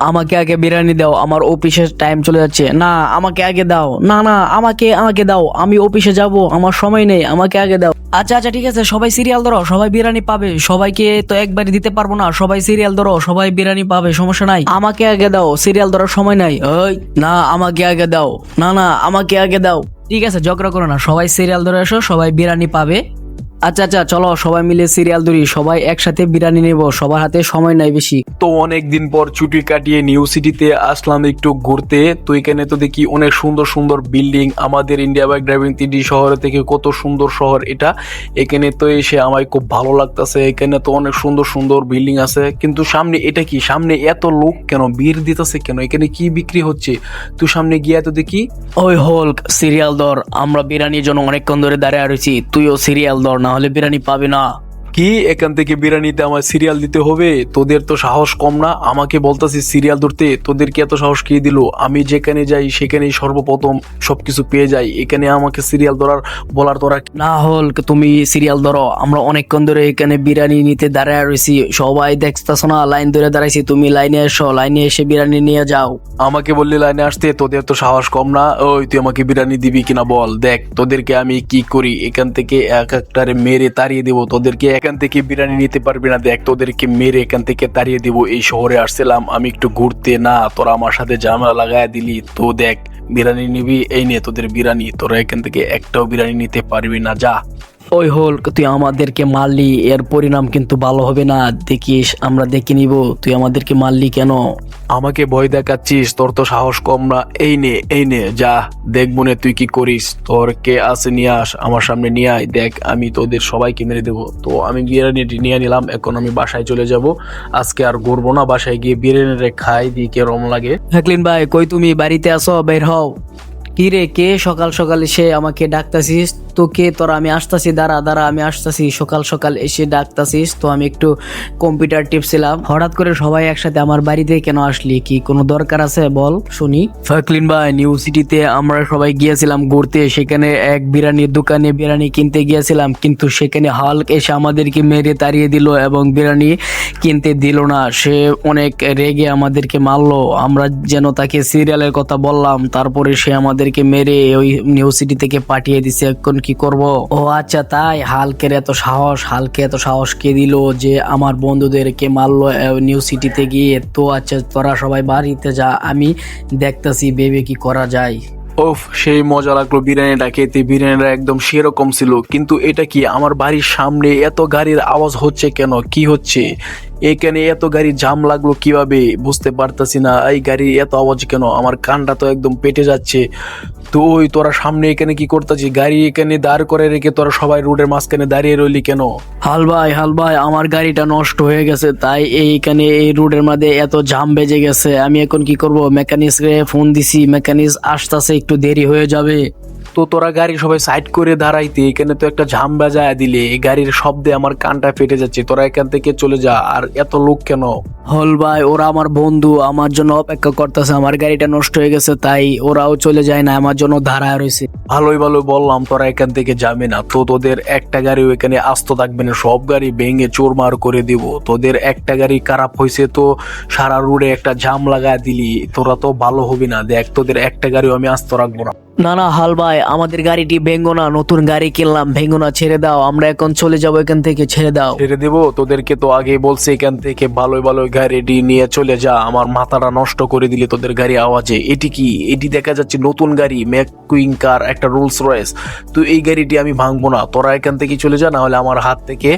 আমাকে আগে বিরিয়ানি দাও, আমার অফিসের টাইম চলে যাচ্ছে। না, আমাকে আগে দাও। না না, আমাকে আমাকে দাও। আমি অফিসে যাব, আমার সময় নেই, আমাকে আগে দাও। আচ্ছা আচ্ছা ঠিক আছে, সবাই সিরিয়াল ধরো, সবাই বিরিয়ানি পাবে। সবাইকে তো একবারই দিতে পারব না, সবাই সিরিয়াল ধরো, সবাই বিরিয়ানি পাবে, সমস্যা নাই। আমাকে আগে দাও সিরিয়াল ধরার সময় নাই। ওই, না, আমাকে আগে দাও। না না, আমাকে আগে দাও। ঠিক আছে, ঝগড়া করো না, সবাই সিরিয়াল ধরে এসো, সবাই বিরিয়ানি পাবে। আচ্ছা আচ্ছা চলো সবাই মিলে সিরিয়াল ধরি। সবাই একসাথে বিরিয়ানি নেব, সবার হাতে সময় নাই বেশি। তো অনেক দিন পর ছুটি কাটিয়ে নিউ সিটিতে আসলাম একটু ঘুরতে। তো এখানে তো দেখি অনেক সুন্দর সুন্দর বিল্ডিং আমাদের ইন্ডিয়া বাইক ড্রাইভিং তিনটি শহর থেকে কত সুন্দর শহর এটা। এখানে তো এসে আমার খুব ভালো লাগতেছে। এখানে তো অনেক সুন্দর সুন্দর বিল্ডিং আছে। কিন্তু সামনে এটা কি? সামনে এত লোক কেন? বীর দিতেছে কেন? এখানে কি বিক্রি হচ্ছে? তুই সামনে গিয়া তো দেখি, ওই হোল্ক সিরিয়াল ধর। আমরা বিরিয়ানির জন্য অনেকক্ষণ ধরে দাঁড়িয়ে রয়েছি। তুইও সিরিয়াল ধর না। হলে বিরিয়ানি পাবি না। কি? এখান থেকে বিরিয়ানিতে আমার সিরিয়াল দিতে হবে? তোদের তো সাহস কম না? আমাকে বলতাছিস সিরিয়াল ধরতে তোদেরকে এত সাহস কে দিল? আমি যেখানে যাই সেখানেই সর্বপ্রথম সবকিছু পেয়ে যাই। এখানে আমাকে সিরিয়াল ধরার বলার তোরা না হোল্ক তুমি সিরিয়াল ধরো। আমরা অনেকক্ষণ ধরে এখানে বিরিয়ানি নিতে দাঁড়ায় রয়েছি। সবাই দেখতেছো না লাইন ধরে দাঁড়াইছি। তুমি লাইনে এসো লাইনে এসে বিরিয়ানি নিয়ে যাও। আমাকে বললি লাইনে আসতে তোদের তো সাহস কম না? ওই তুই আমাকে বিরিয়ানি দিবি কিনা বল? দেখ তোদেরকে আমি কি করি? এখান থেকে এক একটারে মেরে তাড়িয়ে দেবো। তোদেরকে এখান থেকে বিরিয়ানি নিতে পারবি না। দেখ, তোদেরকে মেরে এখান থেকে তাড়িয়ে দিব। এই শহরে আসছিলাম, আমি একটু ঘুরতে। না, তোরা আমার সাথে জামা লাগায় দিলি। তো দেখ, বিরিয়ানি নিবি, এই নিয়ে তোদের বিরিয়ানি। তোরা এখান থেকে একটাও বিরিয়ানি নিতে পারবি না। যা। ওই হোল্ক তুই আমাদেরকে মারলি এর পরিণাম কিন্তু ভালো হবে না। দেখিস আমরা দেখে নিব তুই আমাদেরকে মারলি কেন? আমাকে ভয় দেখাচ্ছিস তোর তো সাহস কম না। এই নে এই নে যা দেখব নে তুই কি করিস। তোর কে আছে নিয়ে আস আমার সামনে নিয়ে আয়। দেখ আমি তোদের সবাইকে মেরে দেবো। তো আমি বিরিয়ানিটি নিয়ে নিলাম এখন আমি বাসায় চলে যাব। আজকে আর ঘুরবো না বাসায় গিয়ে বিরিয়ানি খাই দিয়ে কেরম লাগে। ফ্যাকলিন ভাই কই তুমি? বাড়িতে আসো বের হও। কি রে কে সকাল সকাল এসে আমাকে ডাকতাছিস? তো কে তোরা আমি আসতাছি, দাঁড়া দাঁড়া, আমি আসতাছি, সকাল সকাল এসে ডাকতাছিস, তো আমি একটু কম্পিউটার টিপছিলাম হঠাৎ করে সবাই একসাথে আমার বাড়িতে কেন আসলি? কি কোনো দরকার আছে? বল, শুনি। ফ্যাকলিন ভাই নিউ সিটিতে আমরা সবাই গিয়েছিলাম ঘুরতে, সেখানে এক বিরিয়ানির দোকানে বিরিয়ানি কিনতে গিয়েছিলাম, কিন্তু সেখানে হাল্ক এসে আমাদেরকে মেরে তাড়িয়ে দিল এবং বিরিয়ানি কিনতে দিল না। সে অনেক রেগে আমাদেরকে মারলো। আমরা যেন তাকে সিরিয়ালের কথা বললাম, তারপরে সে আমাদেরকে মেরে ওই নিউ সিটি থেকে পাঠিয়ে দিছে। এখন কি করব? ও আচ্ছা তাই? হালকের এত সাহস, হালকে এত সাহস কে দিল যে আমার বন্ধুদেরকে মারলো নিউ সিটিতে গিয়ে? তো আচ্ছা তোরা সবাই বাড়িতে যা, আমি দেখতাছি ভেবে কি করা যায়। ওফ, সেই মজা লাগল বিরিয়ানিটা খেতে। বিরিয়ানিটা একদম সেরকম ছিল। কিন্তু এটা কি, আমার বাড়ির সামনে এত গাড়ির আওয়াজ হচ্ছে কেন? কি হচ্ছে? এখানে এত গাড়ি জাম লাগল কীভাবে? বুঝতে পারতাছি না। এই গাড়ির এত আওয়াজ কেন? আমার কানটা তো একদম পেটে যাচ্ছে। তো ওই তোরা সামনে এখানে কি করতেছিস গাড়ি এখানে দাঁড় করে রেখে তোরা সবাই রোডের মাঝখানে দাঁড়িয়ে রইলি কেন? হাল ভাই হাল ভাই, আমার গাড়িটা নষ্ট হয়ে গেছে, তাই এইখানে এই রোডের মধ্যে এত জাম বেজে গেছে। আমি এখন কি করব? মেকানিক্সকে ফোন দিছি মেকানিক্স আসতেছে, একটু দেরি হয়ে যাবে। তো তোরা গাড়ি সবাই সাইড করে দাঁড়াইতে, এখানে তো একটা ঝাম বাজায় দিলে, এই গাড়ির শব্দে আমার কানটা ফেটে যাচ্ছে, তোরা এখান থেকে চলে যা, আর এত লোক কেন? হল ভাই ওরা আমার বন্ধু আমার জন্য অপেক্ষা করতেছে আমার গাড়িটা নষ্ট হয়ে গেছে তাই ওরাও চলে যায় না আমার জন্য ধারায় রয়েছে। ভালোই ভালো বললাম তোরা এখান থেকে যাবে না তো তোদের একটা গাড়িও এখানে আস্ত থাকবে না সব গাড়ি ভেঙে চোরমার করে দিব। তোদের একটা গাড়ি খারাপ হয়েছে তো সারা রোডে একটা জাম লাগায় দিলি তোরা তো ভালো হবি না দেখ তোদের একটা গাড়িও আমি আস্ত রাখব না। না না হাল ভাই আমাদের গাড়িটি ভেঙ্গো না নতুন গাড়ি কিনলাম ভেঙ্গো না ছেড়ে দাও আমরা এখন চলে যাব এখান থেকে ছেড়ে দাও। ছেড়ে দেবো তোদেরকে তো আগে বলছে এখান থেকে ভালোই ভালো গাড়িটি নিয়ে চলে যা, আমার মাথাটা নষ্ট করে দিলে তোদের গাড়ি আওয়াজে। এটি কি? এটি দেখা যাচ্ছে নতুন গাড়ি ম্যাক কুইং কার, একটা রোলস রয়েস। তো এই গাড়িটি আমি ভাঙবো না। তোরা এখান থেকে চলে যা না হলে আমার হাত থেকে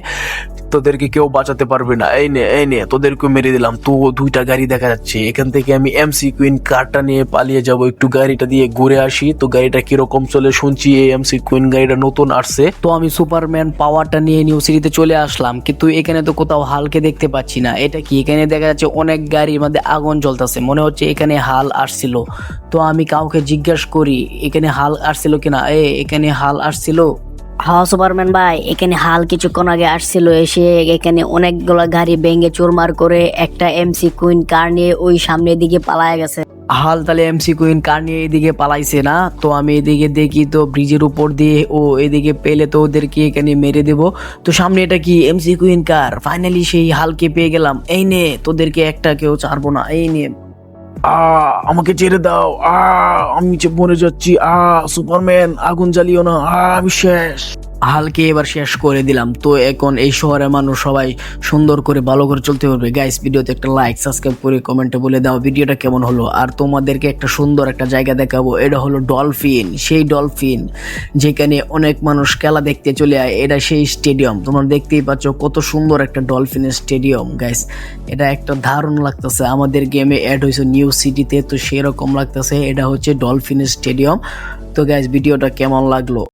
তোদেরকে কেউ বাঁচাতে পারবে না। এই নে এই নে তোদেরকে মেরে দিলাম। তো দুইটা গাড়ি দেখা যাচ্ছে। এখান থেকে আমি এমসি কুইন কারটা নিয়ে পালিয়ে যাব। একটু গাড়িটা দিয়ে ঘুরে আসি। তো গাড়িটা কীরকম চলে শুনছি, এই এমসি কুইন গাড়িটা নতুন আসছে। তো আমি সুপারম্যান পাওয়ারটা নিয়ে নিউ সিটিতে চলে আসলাম। কিন্তু এখানে তো কোথাও হালকে দেখতে পাচ্ছি না। এটা কি? এখানে দেখা যাচ্ছে অনেক গাড়ির মধ্যে আগুন জ্বলতেছে। মনে হচ্ছে এখানে হাল আসছিল। তো আমি কাউকে জিজ্ঞাসা করি, এখানে হাল আসছিল কিনা এ, এখানে হাল আসছিল। হ্যাঁ সুপারম্যান ভাই, এখানে হাল কিছুক্ষণ আগে আসছিল, এসে এখানে অনেকগুলো গাড়ি ভেঙে চুরমার করে একটা এমসি কুইন কার নিয়ে ওই সামনের দিকে পালায় গেছে। হাল তাহলে এমসি কুইন কার নিয়ে এদিকে পালাইছে না? তো আমি এদিকে দেখি তো ব্রিজের উপর দিয়ে ও এদিকে পেলে তো ওদেরকে এখানে মেরে দেব। তো সামনে এটা কি এমসি কুইন কার ফাইনালি সেই হালকে পেয়ে গেলাম। এই নে, তোদেরকে একটা কেউ ছাড়বো না। এই নে। আ, আমাকে ছেড়ে দাও। আ, আমি মরে যাচ্ছি। আ, সুপারম্যান, আগুন জ্বালিও না। আ, আমি শেষ। হালকে এবার শেষ করে দিলাম। তো এখন এই শহরের মানুষ সবাই সুন্দর করে ভালো করে চলতে পারবে। গাইস ভিডিওতে একটা লাইক সাবস্ক্রাইব করে কমেন্টে বলে দাও ভিডিওটা কেমন হলো। আর তোমাদেরকে একটা সুন্দর একটা জায়গা দেখাবো। এটা হলো ডলফিন সেই ডলফিন যেখানে অনেক মানুষ খেলা দেখতে চলে আয়। এটা সেই স্টেডিয়াম তোমরা দেখতেই পাচ্ছ কত সুন্দর একটা ডলফিনের স্টেডিয়াম গাইস এটা একটা দারুণ লাগতেছে। আমাদের গেমে অ্যাড হয়েছে নিউ সিটিতে তো সেরকম লাগতেছে। এটা হচ্ছে ডলফিনের স্টেডিয়াম তো গাইস ভিডিওটা কেমন লাগল?